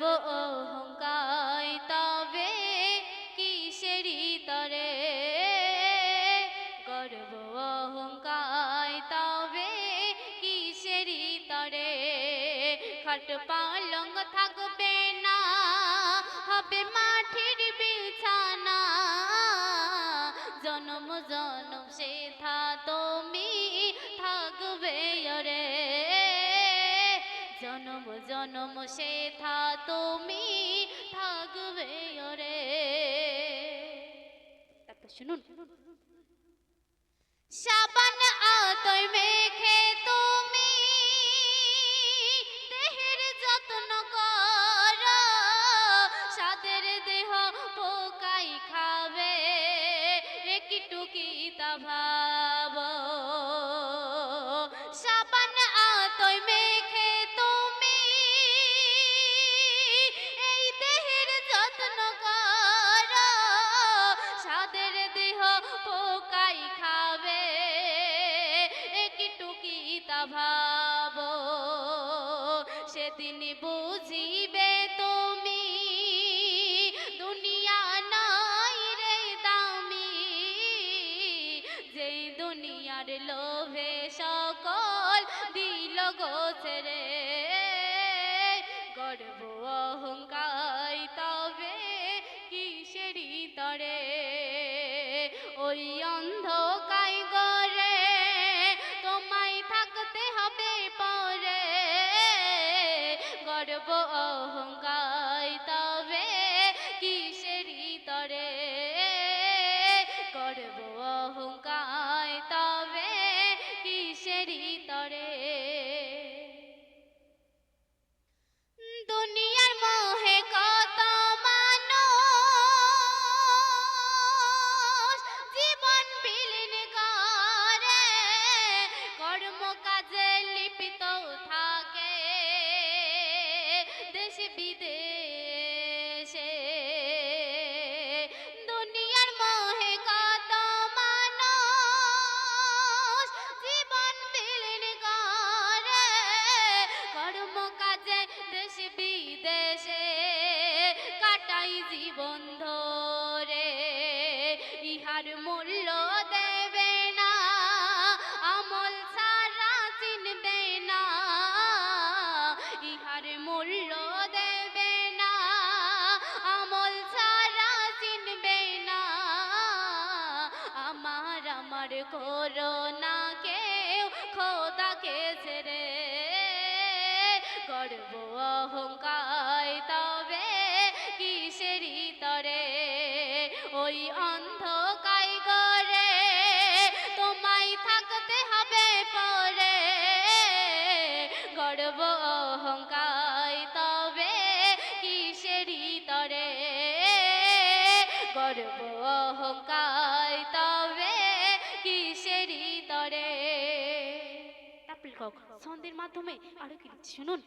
গর্ব অহংকার, তবে কিসেরই তরে গর্ব অহংকার, তবে কিসেরই তরে খাট পালঙ্গ থাকবে না, হবে মাটির বিছানা। জনম জনম সেথা তুমি থাকবে রে জনম জনম সেথা তুমি থাকবে রে তারপর শুনুন। সাবান সেদিন বুঝিবে তুমি। দুনিয়া নাই রে দামি। যেই দুনিয়ার লোভে সকল দিল গোছরে গর্ব অহংকার তবে কিসেরই তরে? ওই অন্ধকাই জীবন ধরে, ইহার মূল্য দেবে না, আমল ছাড়া চিনবে না, ইহার মূল্য দেবে না, আমল ছাড়া চিনবে না, আমার আমার করোনা কেউ খোদাকে ওই অন্ধকাই করে তোমায় থাকতে হবে পরে। গর্ব অহংকার তবে কিসেরই তরে? গর্ব অহংকার তবে কিসেরই তরে? ছন্দের মাধ্যমে আরও কি শুনুন।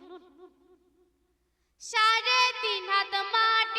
সাড়ে তিন হাত মাটির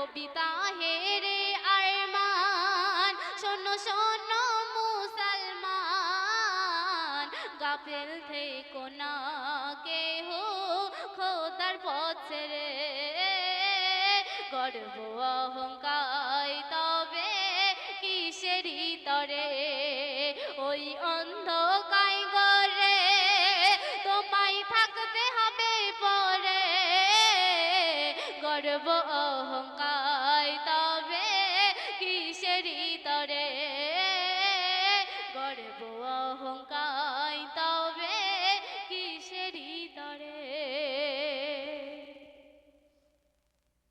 কবিতা হেরে আরমান। শোনো শোনো মুসলমান, গাফেল থেকো না কেহ, খোদার পথ ছেড়ে গর্ব অহংকার, তবে কিসেরই তরে ওই অন্ধকাই গরে তোমায় থাকতে হবে পরে। গর্ব